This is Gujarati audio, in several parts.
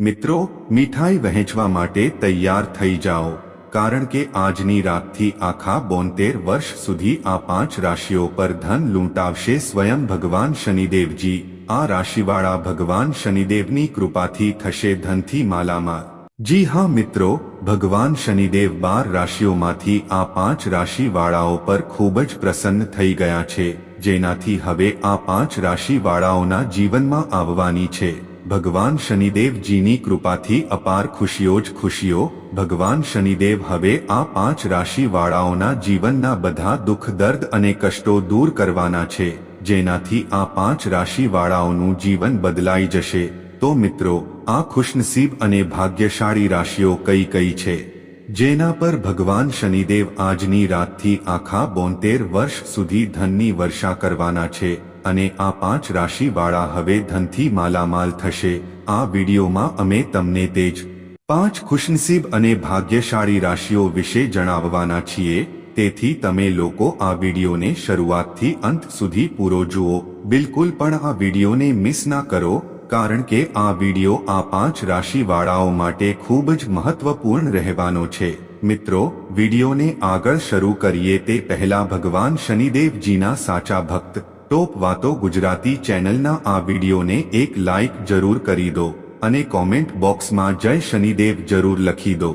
મિત્રો, મીઠાઈ વહેંચવા માટે તૈયાર થઈ જાઓ, કારણ કે આજની રાતથી આખા બોતેર વર્ષ સુધી આ પાંચ રાશિઓ પર ધન લૂંટાવશે સ્વયં ભગવાન શનિદેવજી. આ રાશિવાળા ભગવાન શનિદેવની કૃપાથી થશે ધનથી માલામાલ. જી હા મિત્રો, ભગવાન શનિદેવ બાર રાશિઓમાંથી આ પાંચ રાશિવાળાઓ પર ખૂબ જ પ્રસન્ન થઈ ગયા છે, જેનાથી હવે આ પાંચ રાશિવાળાઓના જીવનમાં આવવાની છે. ભગવાન શનિદેવજીની કૃપાથી અપાર ખુશીઓ જ ખુશીઓ, ભગવાન શનિદેવ હવે આ પાંચ રાશિવાળાઓના જીવનના બધા દુઃખ, દર્દ અને કષ્ટો દૂર કરવાના છે, જેનાથી આ પાંચ રાશિવાળાઓનું જીવન બદલાઈ જશે. તો મિત્રો, આ ખુશનસીબ અને ભાગ્યશાળી રાશિઓ કઈ કઈ છે? જેના પર ભગવાન શનિદેવ આજની રાતથી આખા બોતેર વર્ષ સુધી ધનની વર્ષા કરવાના છે. અને આ પાંચ રાશિવાળા હવે ધનથી માલામાલ થશે. આ વિડીયોમાં અમે તમને તે જ પાંચ ખુશનસીબ અને ભાગ્યશાળી રાશિઓ વિશે જણાવવાના છીએ. તેથી તમે લોકો આ વિડીયોને શરૂઆતથી અંત સુધી પૂરો જુઓ. બિલકુલ પણ આ વિડીયોને મિસ ના કરો, કારણ કે આ વીડિયો આ પાંચ રાશિવાળાઓ માટે ખૂબ જ મહત્વપૂર્ણ રહેવાનો છે. મિત્રો, વિડીયોને આગળ શરૂ કરીએ તે પહેલા ભગવાન શનિદેવજીના સાચા ભક્ત ટોપ વાતો ગુજરાતી ચેનલના આ વિડીયોને એક લાઇક જરૂર કરી દો અને કોમેન્ટ બોક્સમાં જય શનિદેવ જરૂર લખી દો.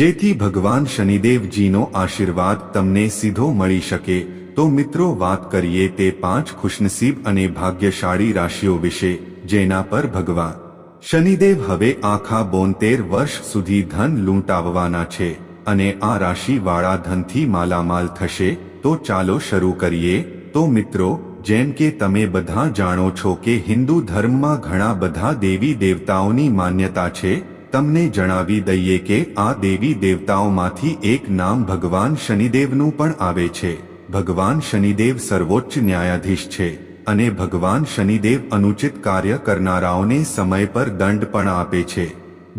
જેથી ભગવાન શનિદેવજીનો આશીર્વાદ તમને સીધો મળી શકે. તો મિત્રો વાત કરીએ તે પાંચ ખુશનસીબ અને ભાગ્યશાળી રાશિઓ વિશે, જેના પર ભગવાન શનિદેવ હવે આખા બોતેર વર્ષ સુધી ધન લૂંટાવવાના છે અને આ રાશિવાળા ધનથી માલામાલ થશે, તો ચાલો શરૂ કરીએ. તો મિત્રો જેમ કે તમે બધા જાણો છો કે હિન્દુ ધર્મમાં ઘણા બધા દેવી દેવતાઓની માન્યતા છે, તમને જણાવી દઈએ કે આ દેવી દેવતાઓમાંથી એક નામ ભગવાન શનિદેવનું પણ આવે છે. ભગવાન શનિદેવ સર્વોચ્ચ ન્યાયાધીશ છે અને ભગવાન શનિદેવ અનુચિત કાર્ય કરનારાઓને સમય પર દંડ પણ આપે છે.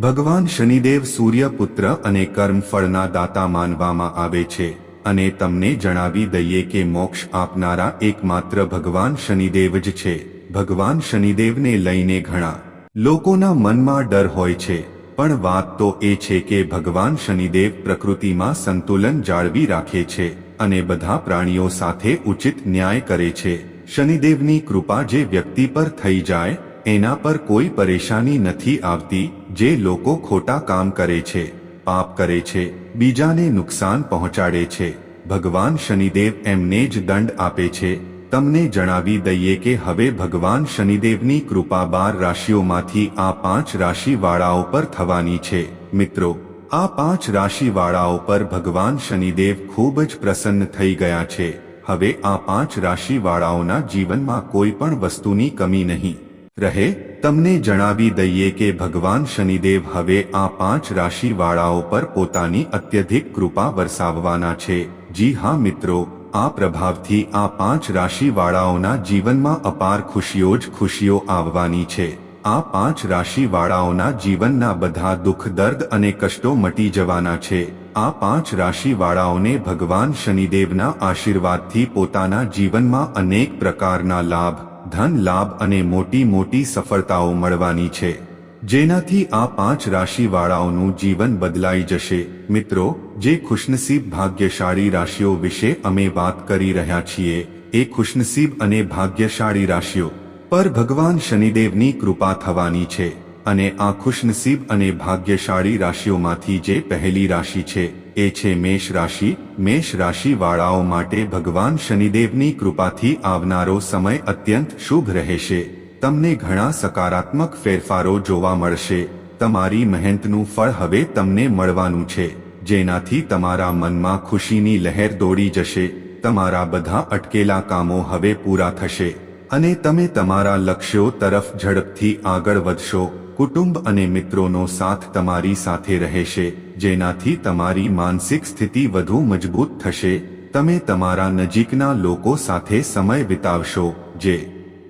ભગવાન શનિદેવ સૂર્યપુત્ર અને કર્મફળના દાતા માનવામાં આવે છે. અને તમને જણાવી દઈએ કે મોક્ષ આપનારા એકમાત્ર ભગવાન શનિદેવ જ છે. ભગવાન શનિદેવને લઈને ઘણા લોકોના મનમાં ડર હોય છે. પણ વાત તો એ છે કે ભગવાન શનિદેવ પ્રકૃતિમાં સંતુલન જાળવી રાખે છે અને બધા પ્રાણીઓ સાથે ઉચિત ન્યાય કરે છે. શનિદેવની કૃપા જે વ્યક્તિ પર થઈ જાય, એના પર કોઈ પરેશાની નથી આવતી, જે લોકો ખોટા કામ કરે છે. પાપ કરે છે, બીજાને નુકસાન પહોંચાડે છે. ભગવાન શનિદેવ એમને જ દંડ આપે છે. તમને જણાવી દઈએ કે હવે ભગવાન શનિદેવની કૃપા બાર રાશિઓમાંથી આ પાંચ રાશિવાળાઓ પર થવાની છે. મિત્રો, આ પાંચ રાશિવાળાઓ પર ભગવાન શનિદેવ ખૂબ જ પ્રસન્ન થઈ ગયા છે. હવે આ પાંચ રાશિવાળાઓના જીવનમાં કોઈ પણ વસ્તુની કમી નહીં. રહે તમને જણાવી દઈએ કે ભગવાન શનિદેવ હવે આ પાંચ રાશિવાળાઓ પર પોતાની અત્યધિક કૃપા વરસાવવાના છે. જી હા મિત્રો, આ પ્રભાવથી આ પાંચ રાશિવાળાઓના જીવનમાં અપાર ખુશીઓ જ ખુશીઓ આવવાની છે. આ પાંચ રાશિવાળાઓના જીવનના બધા દુઃખ, દર્દ અને કષ્ટો મટી જવાના છે. આ પાંચ રાશિવાળાઓને ભગવાન શનિદેવના આશીર્વાદથી પોતાના જીવનમાં અનેક પ્રકારના લાભ ધન લાભ અને મોટી મોટી સફળતાઓ મળવાની છે. જેનાથી આ પાંચ રાશિવાળાઓનું જીવન બદલાઈ જશે. મિત્રો, જે ખુશનસીબ ભાગ્યશાળી રાશિઓ વિશે અમે વાત કરી રહ્યા છીએ, એ ખુશનસીબ અને ભાગ્યશાળી રાશિઓ. પર ભગવાન શનિદેવની કૃપા થવાની છે. અને આ ખુશનસીબ અને ભાગ્યશાળી રાશિઓમાંથી જે પહેલી રાશિ છે, એ છે મેષ રાશિ. મેષ રાશિ વાળાઓ માટે ભગવાન શનિદેવની કૃપાથી આવનારો સમય અત્યંત શુભ રહેશે. તમને ઘણા સકારાત્મક ફેરફારો જોવા મળશે. તમારી મહેનતનું ફળ હવે તમને મળવાનું છે. જેનાથી તમારા મનમાં ખુશીની લહેર દોડી જશે. તમારા બધા અટકેલા કામો હવે પૂરા થશે. અને તમે તમારા લક્ષ્યો તરફ ઝડપથી આગળ વધશો. કુટુંબ અને મિત્રોનો સાથ તમારી સાથે રહેશે, જેનાથી તમારી માનસિક સ્થિતિ વધુ મજબૂત થશે. તમે તમારા નજીકના લોકો સાથે સમય વિતાવશો, જે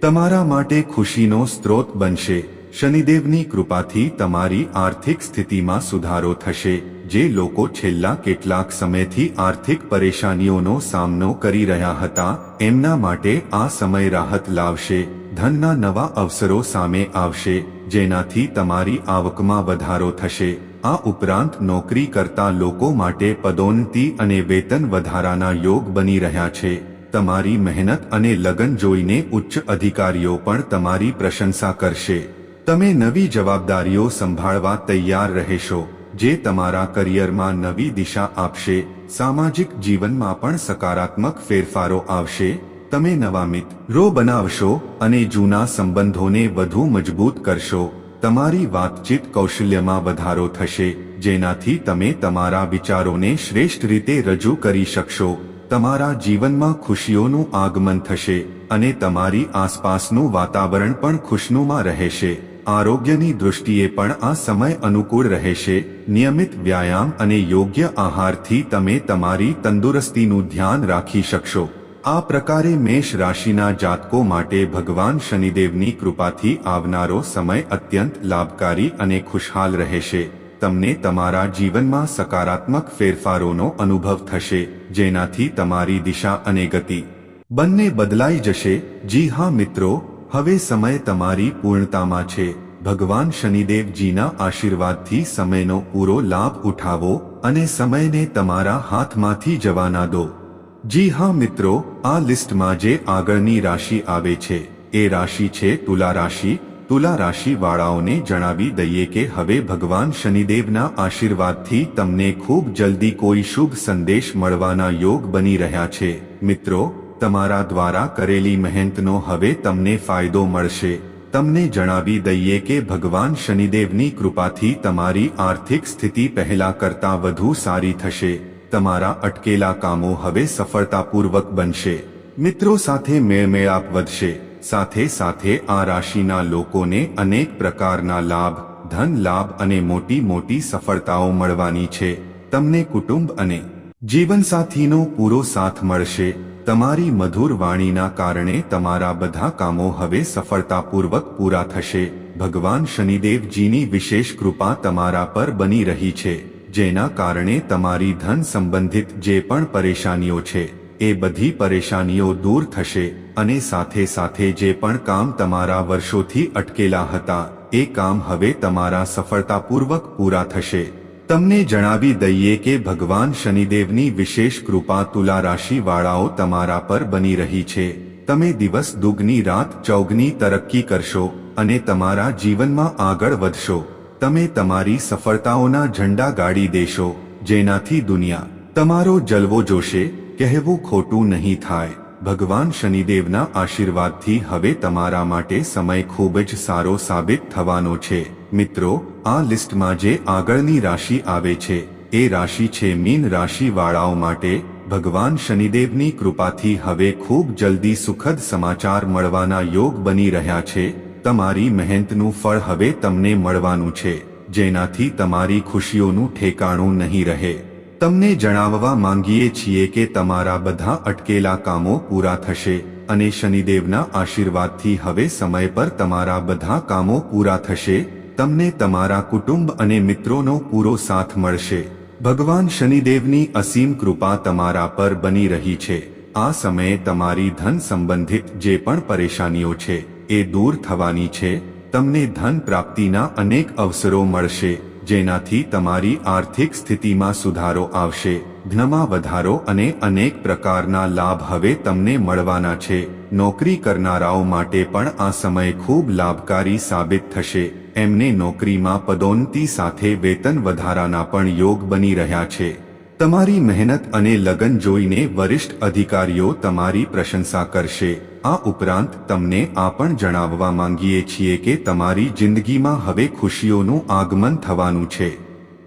તમારા માટે ખુશીનો સ્ત્રોત બનશે. શનિદેવની કૃપાથી તમારી આર્થિક સ્થિતિમાં સુધારો થશે, જે લોકો છેલ્લા કેટલાક સમયથી આર્થિક પરેશાનીઓનો સામનો કરી રહ્યા હતા, એમના માટે આ સમય રાહત લાવશે, ધનના નવા અવસરો સામે આવશે, જેનાથી તમારી આવકમાં વધારો થશે. આ ઉપરાંત નોકરી કરતા લોકો માટે પદોન્નતિ અને વેતન વધારાના યોગ બની રહ્યા છે. તમારી મહેનત અને લગન જોઈને ઉચ્ચ અધિકારીઓ પણ તમારી પ્રશંસા કરશે. તમે નવી જવાબદારીઓ સંભાળવા તૈયાર રહેશો, જે તમારા કરિયરમાં નવી દિશા આપશે, સામાજિક જીવનમાં પણ સકારાત્મક ફેરફારો આવશે, તમે નવા મિત્રો બનાવશો અને જૂના સંબંધોને વધુ મજબૂત કરશો, તમારી વાતચીત કૌશલ્યમાં વધારો થશે, જેનાથી તમે તમારા વિચારોને શ્રેષ્ઠ રીતે રજૂ કરી શકશો, તમારા જીવનમાં ખુશીઓનું આગમન થશે અને તમારી આસપાસનું વાતાવરણ પણ ખુશનુમાં રહેશે. આરોગ્યની દૃષ્ટિએ પણ આ સમય અનુકૂળ રહેશે. નિયમિત વ્યાયામ અને યોગ્ય આહારથી તમે તમારી તંદુરસ્તીનું ધ્યાન રાખી શકશો. આ પ્રકારે મેષ રાશિના જાતકો માટે ભગવાન શનિદેવની કૃપાથી આવનારો સમય અત્યંત લાભકારી અને ખુશહાલ રહેશે. તમને તમારા જીવનમાં સકારાત્મક ફેરફારોનો અનુભવ થશે, જેનાથી તમારી દિશા અને ગતિ બંને બદલાઈ જશે. જી હા મિત્રો હવે સમય તમારી પૂર્ણતામાં છે. ભગવાન શનિદેવજીના આશીર્વાદથી સમયનો પૂરો લાભ ઉઠાવો અને સમયને તમારા હાથમાંથી જવાના દો. જી હા મિત્રો, આ લિસ્ટમાં જે આગળની રાશિ આવે છે, એ રાશિ છે તુલા રાશિ. તુલા રાશિ વાળાઓને જણાવી દઈએ કે હવે ભગવાન શનિદેવના આશીર્વાદથી તમને ખૂબ જલ્દી કોઈ શુભ સંદેશ મળવાના યોગ બની રહ્યા છે. મિત્રો તમારા દ્વારા કરેલી મહેનતનો હવે તમને ફાયદો મળશે. તમને જણાવી દઈએ કે ભગવાન શનિદેવની કૃપાથી તમારી આર્થિક સ્થિતિ પહેલા કરતાં વધુ સારી થશે. તમારા અટકેલા કામો હવે સફળતાપૂર્વક બનશે. મિત્રો સાથે મેળમેળાપ વધશે. સાથે સાથે આ રાશિના લોકોને અનેક પ્રકારના લાભ, ધન લાભ અને મોટી મોટી સફળતાઓ મળવાની છે. તમને કુટુંબ અને જીવનસાથીનો પૂરો સાથ મળશે. તમારી મધુર વાણીના કારણે તમારા બધા કામો હવે સફળતાપૂર્વક પૂરા થશે. ભગવાન શનિદેવજીની વિશેષ કૃપા તમારા પર બની રહી છે, જેના કારણે તમારી ધન સંબંધિત જે પણ પરેશાનીઓ છે, એ બધી પરેશાનીઓ દૂર થશે અને સાથે સાથે જે પણ કામ તમારા વર્ષોથી અટકેલા હતા, એ કામ હવે તમારા સફળતાપૂર્વક પૂરા થશે. તમને જણાવી દઈએ કે ભગવાન શનિદેવની વિશેષ કૃપા તુલા રાશિ વાળાઓ તમારા પર બની રહી છે. તમે દિવસ દુગની રાત ચૌગની તરક્કી કરશો અને તમારા જીવનમાં આગળ વધશો. તમે તમારી સફળતાઓના ઝંડા ગાડી દેશો, જેનાથી દુનિયા તમારો જલવો જોશે, કહેવું ખોટું નહીં થાય. ભગવાન શનિદેવના આશીર્વાદથી હવે તમારા માટે સમય ખૂબ જ સારો સાબિત થવાનો છે. મિત્રો, આ લિસ્ટમાં જે આગળની રાશિ આવે છે, એ રાશિ છે મીન રાશિવાળાઓ માટે ભગવાન શનિદેવની કૃપાથી હવે ખૂબ જલ્દી સુખદ સમાચાર મળવાના યોગ બની રહ્યા છે. તમારી મહેનતનું ફળ હવે તમને મળવાનું છે, જેનાથી તમારી ખુશીઓનું ઠેકાણું નહીં રહે. તમને જણાવવા માંગીએ છીએ કે તમારા બધા અટકેલા કામો પૂરા થશે અને શનિદેવના આશીર્વાદથી હવે સમય પર તમારા બધા કામો પૂરા થશે, તમને તમારા કુટુંબ અને મિત્રોનો પૂરો સાથ મળશે. ભગવાન શનિદેવની અસીમ કૃપા તમારા પર બની રહી છે. આ સમયે તમારી ધન સંબંધિત જે પણ પરેશાનીઓ છે, એ દૂર થવાની છે. તમને ધન પ્રાપ્તિના અનેક અવસરો મળશે. જેનાથી તમારી આર્થિક સ્થિતિમાં સુધારો આવશે, ધનમાં વધારો અને અનેક પ્રકારના લાભ હવે તમને મળવાના છે. નોકરી કરનારાઓ માટે પણ આ સમય ખૂબ લાભકારી સાબિત થશે. એમને નોકરીમાં પદોન્નતિ સાથે વેતન વધારાના પણ યોગ બની રહ્યા છે. તમારી મહેનત અને લગન જોઈને વરિષ્ઠ અધિકારીઓ તમારી પ્રશંસા કરશે. આ ઉપરાંત તમને આ પણ જણાવવા માંગીએ છીએ કે તમારી જિંદગીમાં હવે ખુશીઓનું આગમન થવાનું છે.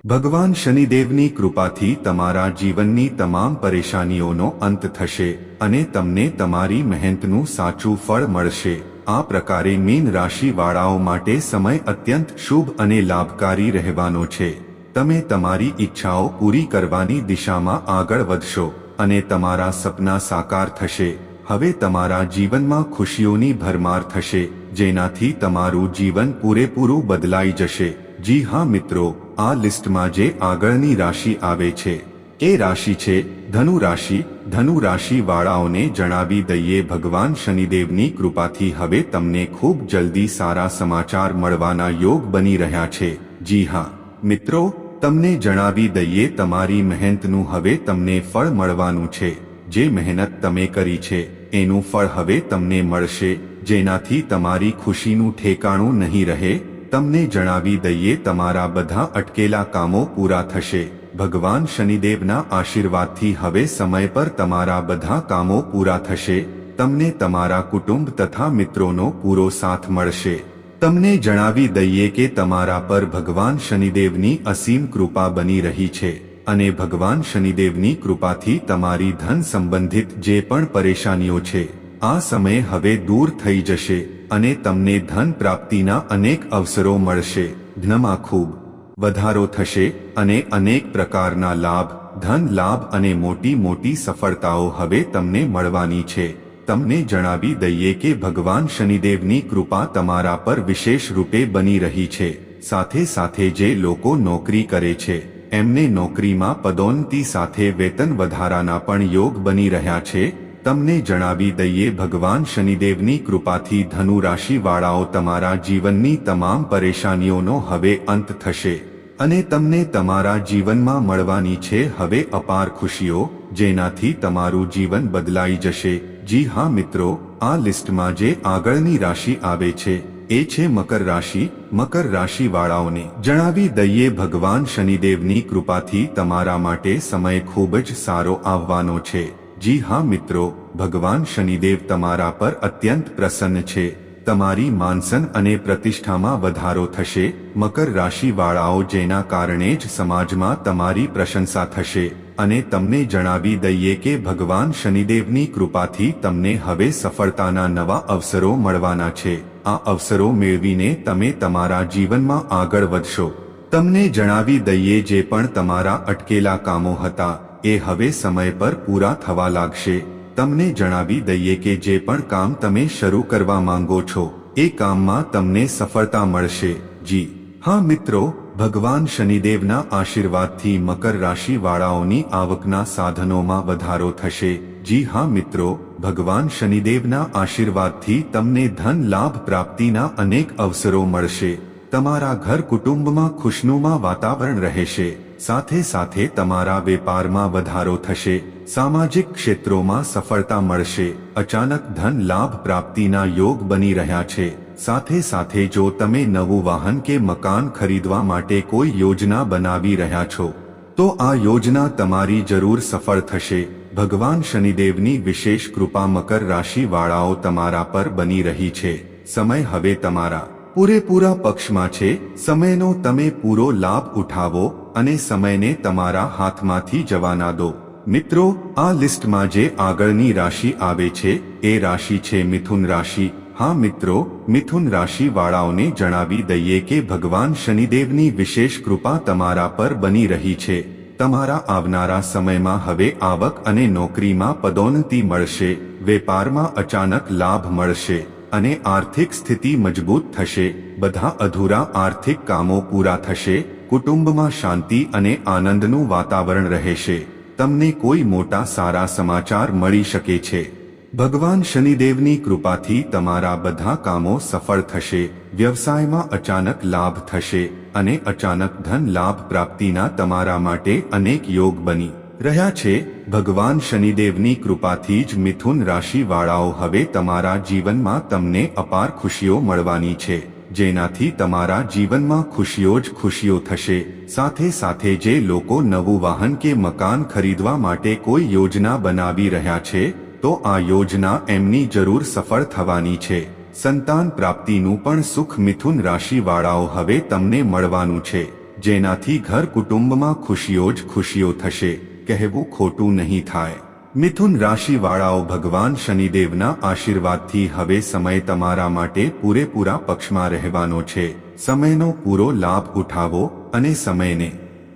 ભગવાન શનિદેવની કૃપાથી તમારા જીવનની તમામ પરેશાનીઓનો અંત થશે અને તમને તમારી મહેનતનું સાચું ફળ મળશે. આ પ્રકારે મીન રાશિવાળાઓ માટે સમય અત્યંત શુભ અને લાભકારી રહેવાનો છે. તમે તમારી ઈચ્છાઓ પૂરી કરવાની દિશામાં આગળ વધશો અને તમારા સપના સાકાર થશે. હવે તમારા જીવનમાં ખુશીઓની ભરમાર થશે, જેનાથી તમારું જીવન પૂરેપૂરું બદલાઈ જશે. જી હા મિત્રો, આ લિસ્ટમાં જે આગળની રાશિ આવે છે, એ રાશિ છે ધનુ રાશિ. ધનુ રાશિ વાળાઓને જણાવી દઈએ, ભગવાન શનિદેવની કૃપાથી હવે તમને ખૂબ જલ્દી સારા સમાચાર મળવાના યોગ બની રહ્યા છે. જી હા મિત્રો તમને જણાવી દઈએ તમારી મહેનતનું હવે તમને ફળ મળવાનું છે. જે મહેનત તમે કરી છે, એનું ફળ હવે તમને મળશે, જેનાથી તમારી ખુશીનું ઠેકાણું નહીં રહે. તમને જણાવી દઈએ તમારા બધા અટકેલા કામો પૂરા થશે. ભગવાન શનિદેવના આશીર્વાદથી હવે સમય પર તમારા બધા કામો પૂરા થશે. તમને તમારા કુટુંબ તથા મિત્રોનો પૂરો સાથ મળશે. તમને જણાવી દઈએ કે તમારા પર ભગવાન શનિદેવની અસીમ કૃપા બની રહી છે અને ભગવાન શનિદેવની કૃપાથી તમારી ધન સંબંધિત જે પણ પરેશાનીઓ છે, આ સમય હવે દૂર થઈ જશે અને તમને ધન પ્રાપ્તિના અનેક અવસરો મળશે. ધનમાં ખૂબ વધારો થશે અને અનેક પ્રકારના લાભ, ધન લાભ અને મોટી મોટી સફળતાઓ હવે તમને મળવાની છે. તમને જણાવી દઈએ કે ભગવાન શનિદેવની કૃપા તમારા પર વિશેષ રૂપે બની રહી છે. સાથે સાથે જે લોકો નોકરી કરે છે, એમને નોકરીમાં પદોન્નતિ સાથે વેતન વધારાના પણ યોગ બની રહ્યા છે. તમને જણાવી દઈએ ભગવાન શનિદેવની કૃપાથી ધનુ રાશિવાળાઓ તમારા જીવનની તમામ પરેશાનીઓનો હવે અંત થશે. અને તમને તમારા જીવનમાં મળવાની છે હવે અપાર ખુશીઓ, જેનાથી તમારું જીવન બદલાઈ જશે. જી હા મિત્રો, આ લિસ્ટમાં જે આગળની રાશિ આવે છે, એ છે મકર રાશિ, મકર રાશિવાળાઓને. જણાવી દઈએ, ભગવાન શનિદેવની કૃપાથી તમારા માટે સમય ખૂબ જ સારો આવવાનો છે. જી હા મિત્રો, ભગવાન શનિદેવ તમારા પર અત્યંત પ્રસન્ન છે. તમારી માનસન અને પ્રતિષ્ઠામાં વધારો થશે, મકર રાશિવાળાઓ જેના કારણે જ સમાજમાં તમારી પ્રશંસા થશે, અને તમને જણાવી દઈએ કે ભગવાન શનિદેવની કૃપાથી તમને હવે સફળતાના નવા અવસરો મળવાના છે. આ અવસરો મેળવીને તમે તમારા જીવનમાં આગળ વધશો. તમને જણાવી દઈએ જે પણ તમારા અટકેલા કામો હતા, એ હવે સમય પર પૂરા થવા લાગશે. તમને જણાવી દઈએ કે જે પણ કામ તમે શરૂ કરવા માંગો છો, એ કામમાં તમને સફળતા મળશે. જી. હા મિત્રો, ભગવાન શનિદેવના આશીર્વાદથી મકર રાશિ વાળાઓની આવકના સાધનોમાં વધારો થશે. જી હા મિત્રો, ભગવાન શનિદેવના આશીર્વાદથી તમને ધન લાભ પ્રાપ્તિના અનેક અવસરો મળશે. તમારા ઘર કુટુંબમાં ખુશનુમા વાતાવરણ રહેશે. સાથે સાથે તમારા વેપારમાં વધારો થશે, સામાજિક ક્ષેત્રોમાં સફળતા મળશે, અચાનક ધન લાભ પ્રાપ્તિના યોગ બની રહ્યા છે. સાથે સાથે જો તમે નવું વાહન કે મકાન ખરીદવા માટે કોઈ યોજના બનાવી રહ્યા છો, તો આ યોજના તમારી જરૂર સફળ થશે. ભગવાન શનિદેવની વિશેષ કૃપા મકર રાશિવાળાઓ તમારા પર બની રહી છે. સમય હવે તમારા પૂરેપૂરા પક્ષમાં છે, સમયનો તમે પૂરો લાભ ઉઠાવો અને સમયને તમારા હાથમાંથી જવાના દો. મિત્રો, આ લિસ્ટમાં જે આગળની રાશિ આવે છે, એ રાશિ છે મિથુન રાશિ. હા મિત્રો, મિથુન રાશિ વાળાઓને જણાવી દઈએ કે ભગવાન શનિદેવની વિશેષ કૃપા તમારા પર બની રહી છે. તમારા આવનારા સમયમાં હવે આવક અને નોકરીમાં પદોન્નતિ મળશે, વેપારમાં અચાનક લાભ મળશે. અને આર્થિક સ્થિતિ મજબૂત થશે, બધા અધૂરા આર્થિક કામો પૂરા થશે, કુટુંબમાં શાંતિ અને આનંદનું વાતાવરણ રહેશે. તમને કોઈ મોટા સારા સમાચાર મળી શકે છે. ભગવાન શનિદેવની કૃપાથી તમારા બધા કામો સફળ થશે, વ્યવસાયમાં અચાનક લાભ થશે અને અચાનક ધન લાભ પ્રાપ્તિના તમારા માટે અનેક યોગ બની. રહ્યા છે, ભગવાન શનિદેવની કૃપાથી જ મિથુન રાશિવાળાઓ હવે તમારા જીવનમાં તમને અપાર ખુશીઓ મળવાની છે, જેનાથી તમારા જીવનમાં ખુશીઓ જ ખુશીઓ થશે. સાથે સાથે જે લોકો નવું વાહન કે મકાન ખરીદવા માટે કોઈ યોજના બનાવી રહ્યા છે, તો આ યોજના એમની જરૂર સફળ થવાની છે. સંતાન પ્રાપ્તિનું પણ સુખ મિથુન રાશિવાળાઓ હવે તમને મળવાનું છે, જેનાથી ઘર કુટુંબમાં ખુશીઓ જ ખુશીઓ થશે. કહેવું ખોટું નહીં થાય. મિથુન રાશિવાળાઓ ભગવાન શનિદેવના આશીર્વાદથી હવે સમય તમારા માટે પૂરેપૂરા પક્ષમાં રહેવાનો છે. સમયનો પૂરો લાભ ઉઠાવો અને સમયને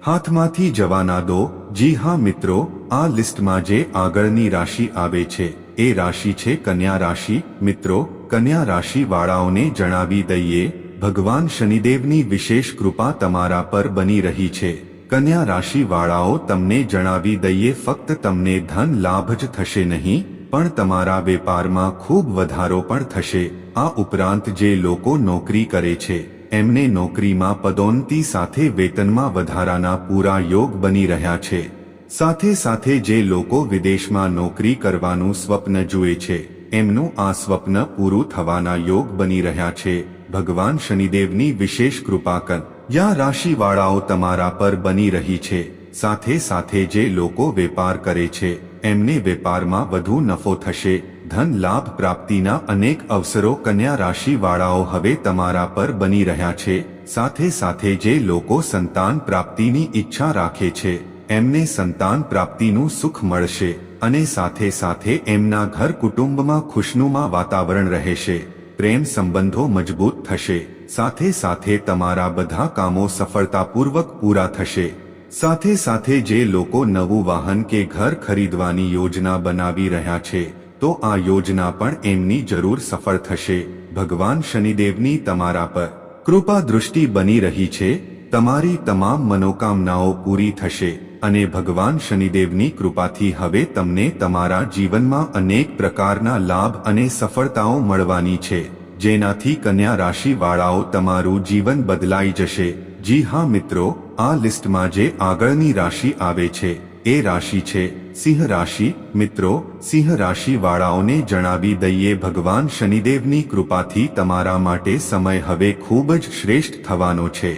હાથમાંથી જવાના દો. જી હા મિત્રો, આ લિસ્ટમાં જે આગળની રાશિ આવે છે, એ રાશિ છે કન્યા રાશિ. મિત્રો, કન્યા રાશિવાળાઓને જણાવી દઈએ, ભગવાન શનિદેવની વિશેષ કૃપા તમારા પર બની રહી છે. કન્યા રાશિ વાળાઓ તમને જણાવી દઈએ, ફક્ત તમને ધન લાભ જ થશે નહીં, પણ તમારા વેપારમાં ખૂબ વધારો પણ થશે. આ ઉપરાંત જે લોકો નોકરી કરે છે, એમને નોકરીમાં પદોન્નતિ સાથે વેતનમાં વધારાના પૂરા યોગ બની રહ્યા છે. સાથે સાથે જે લોકો વિદેશમાં નોકરી કરવાનું સ્વપ્ન જુએ છે, એમનું આ સ્વપ્ન પૂરું થવાના યોગ બની રહ્યા છે. ભગવાન શનિદેવની વિશેષ કૃપા કર. યા રાશિવાળાઓ તમારા પર બની રહી છે, સાથે સાથે જે લોકો વેપાર કરે છે, એમને વેપારમાં વધુ નફો થશે, ધન લાભ પ્રાપ્તિના અનેક અવસરો કન્યા રાશિવાળાઓ હવે તમારા પર બની રહ્યા છે, સાથે સાથે જે લોકો સંતાન પ્રાપ્તિની ઈચ્છા રાખે છે, એમને સંતાન પ્રાપ્તિનું સુખ મળશે, અને સાથે સાથે એમના ઘર કુટુંબમાં ખુશનુમા વાતાવરણ રહેશે, પ્રેમ સંબંધો મજબૂત થશે. સાથે સાથે તમારા બધા કામો સફળતાપૂર્વક પૂરા થશે. સાથે સાથે જે લોકો નવું વાહન કે ઘર ખરીદવાની યોજના બનાવી રહ્યા છે, તો આ યોજના પણ એમની જરૂર સફળ થશે. ભગવાન શનિદેવની તમારા પર કૃપા દૃષ્ટિ બની રહી છે, તમારી તમામ મનોકામનાઓ પૂરી થશે અને ભગવાન શનિદેવની કૃપાથી હવે તમને તમારા જીવનમાં અનેક પ્રકારના લાભ અને સફળતાઓ મળવાની છે. જેનાથી કન્યા રાશિ વાળાઓ તમારું જીવન બદલાઈ જશે. જી હા મિત્રો, આ લિસ્ટમાં જે આગળની રાશિ આવે છે, એ રાશિ છે. સિંહ રાશિ, મિત્રો, સિંહ રાશિ વાળાઓને જણાવી દઈએ, ભગવાન શનિદેવની કૃપાથી તમારા માટે સમય હવે ખૂબ જ શ્રેષ્ઠ થવાનો છે.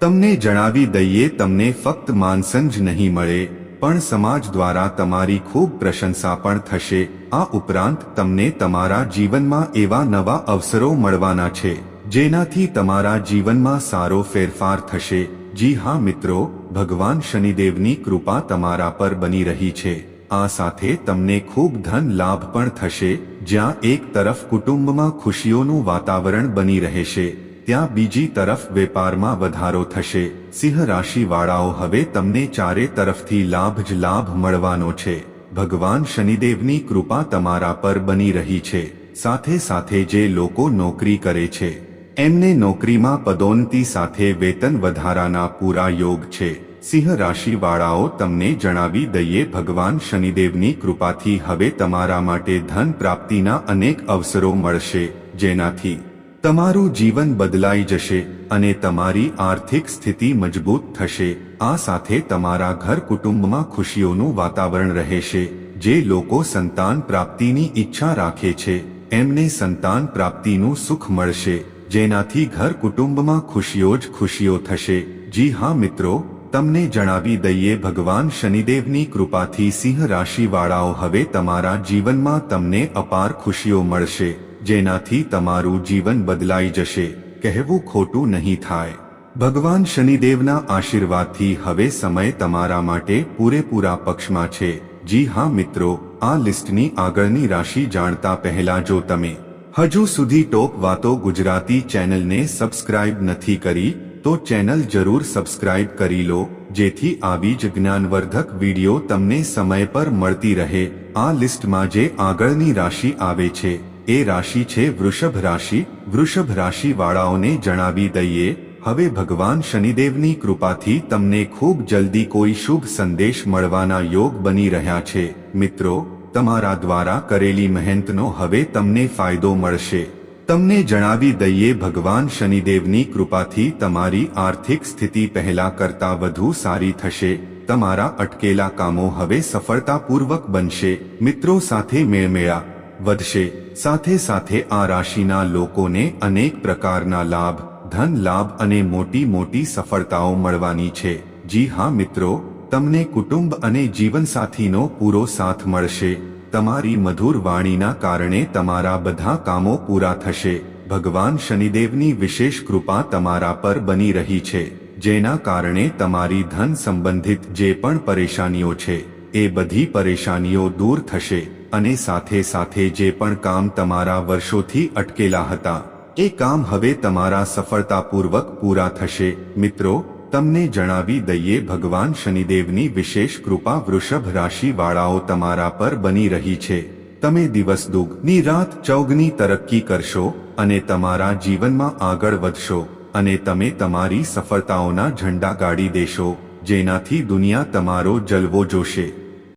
તમને જણાવી દઈએ, તમને ફક્ત માનસન જ નહીં મળે. પણ સમાજ દ્વારા તમારી ખૂબ પ્રશંસા પણ થશે. આ ઉપરાંત તમને તમારા જીવનમાં એવા નવા અવસરો મળવાના છે, જેનાથી તમારા જીવનમાં સારો ફેરફાર થશે. જી હા મિત્રો, ભગવાન શનિદેવની કૃપા તમારા પર બની રહી છે. આ સાથે તમને ખૂબ ધન લાભ પણ થશે, જ્યાં એક તરફ કુટુંબમાં ખુશીઓનું વાતાવરણ બની રહેશે. ત્યાં બીજી તરફ વેપારમાં વધારો થશે. સિંહ રાશિવાળાઓ હવે તમને ચારે તરફથી લાભ જ લાભ મળવાનો છે. ભગવાન શનિદેવની કૃપા તમારા પર બની રહી છે. સાથે સાથે જે લોકો નોકરી કરે છે, એમને નોકરીમાં પદોન્નતિ સાથે વેતન વધારાના પૂરા યોગ છે. સિંહ રાશિવાળાઓ તમને જણાવી દઈએ, ભગવાન શનિદેવની કૃપાથી હવે તમારા માટે ધન પ્રાપ્તિના અનેક અવસરો મળશે. જેનાથી તમારું જીવન બદલાઈ જશે અને તમારી આર્થિક સ્થિતિ મજબૂત થશે. આ સાથે તમારા ઘર કુટુંબમાં ખુશીઓનું વાતાવરણ રહેશે. જે લોકો સંતાન પ્રાપ્તિની ઈચ્છા રાખે છે, એમને સંતાન પ્રાપ્તિનું સુખ મળશે. જેનાથી ઘર કુટુંબમાં ખુશીઓ જ ખુશીઓ થશે. જી હા મિત્રો, તમને જણાવી દઈએ ભગવાન શનિદેવની કૃપાથી સિંહ રાશિવાળાઓ હવે તમારા જીવનમાં તમને અપાર ખુશીઓ મળશે. જેનાથી તમારું જીવન બદલાઈ જશે. કહેવું ખોટું નહીં થાય. ભગવાન શનિદેવના આશીર્વાદથી હવે સમય તમારા માટે પૂરેપૂરા પક્ષમાં છે. જી હા મિત્રો, આ લિસ્ટની આગળની રાશિ જાણતા પહેલા જો તમે હજુ સુધી ટોપ વાતો ગુજરાતી ચેનલને સબસ્ક્રાઇબ નથી કરી, તો ચેનલ જરૂર સબસ્ક્રાઇબ કરી લો, જેથી આવી જ જ્ઞાનવર્ધક વીડિયો તમને સમય પર મળતી રહે. આ લિસ્ટમાં જે આગળની રાશિ આવે છે એ રાશિ છે વૃષભ રાશિ. વૃષભ રાશિ વાળાઓને જણાવી દઈએ, હવે ભગવાન શનિદેવની કૃપાથી તમને ખૂબ જલ્દી કોઈ શુભ સંદેશ મળવાના યોગ બની રહ્યા છે. મિત્રો, તમારા દ્વારા કરેલી મહેનતનો હવે તમને ફાયદો મળશે. તમને જણાવી દઈએ, ભગવાન શનિદેવની કૃપાથી તમારી આર્થિક સ્થિતિ પહેલા કરતા વધુ સારી થશે. તમારા અટકેલા કામો હવે સફળતાપૂર્વક બનશે. મિત્રો સાથે મેળમેળા વધશે. સાથે સાથે આ રાશિના લોકોને અનેક પ્રકારના લાભ, ધન લાભ અને મોટી મોટી સફળતાઓ મળવાની છે. જી હા મિત્રો, તમને કુટુંબ અને જીવનસાથીનો પૂરો સાથ મળશે. તમારી મધુર વાણીના કારણે તમારા બધા કામો પૂરા થશે. ભગવાન શનિદેવની વિશેષ કૃપા તમારા પર બની રહી છે, જેના કારણે તમારી ધન સંબંધિત જે પણ પરેશાનીઓ છે, એ બધી પરેશાનીઓ દૂર થશે. અને સાથે સાથે જે પણ કામ તમારા વર્ષોથી અટકેલા હતા, એ કામ હવે તમારા સફળતાપૂર્વક પૂરા થશે. મિત્રો, તમને જણાવી દઈએ, ભગવાન શનિદેવની વિશેષ કૃપા વૃષભ રાશિવાળાઓ તમારા પર બની રહી છે. તમે દિવસ દુગની રાત ચૌગની તરક્કી કરશો અને તમારા જીવનમાં આગળ વધશો અને તમે તમારી સફળતાઓના ઝંડા ગાડી દેશો, જેનાથી દુનિયા તમારો જલવો જોશે.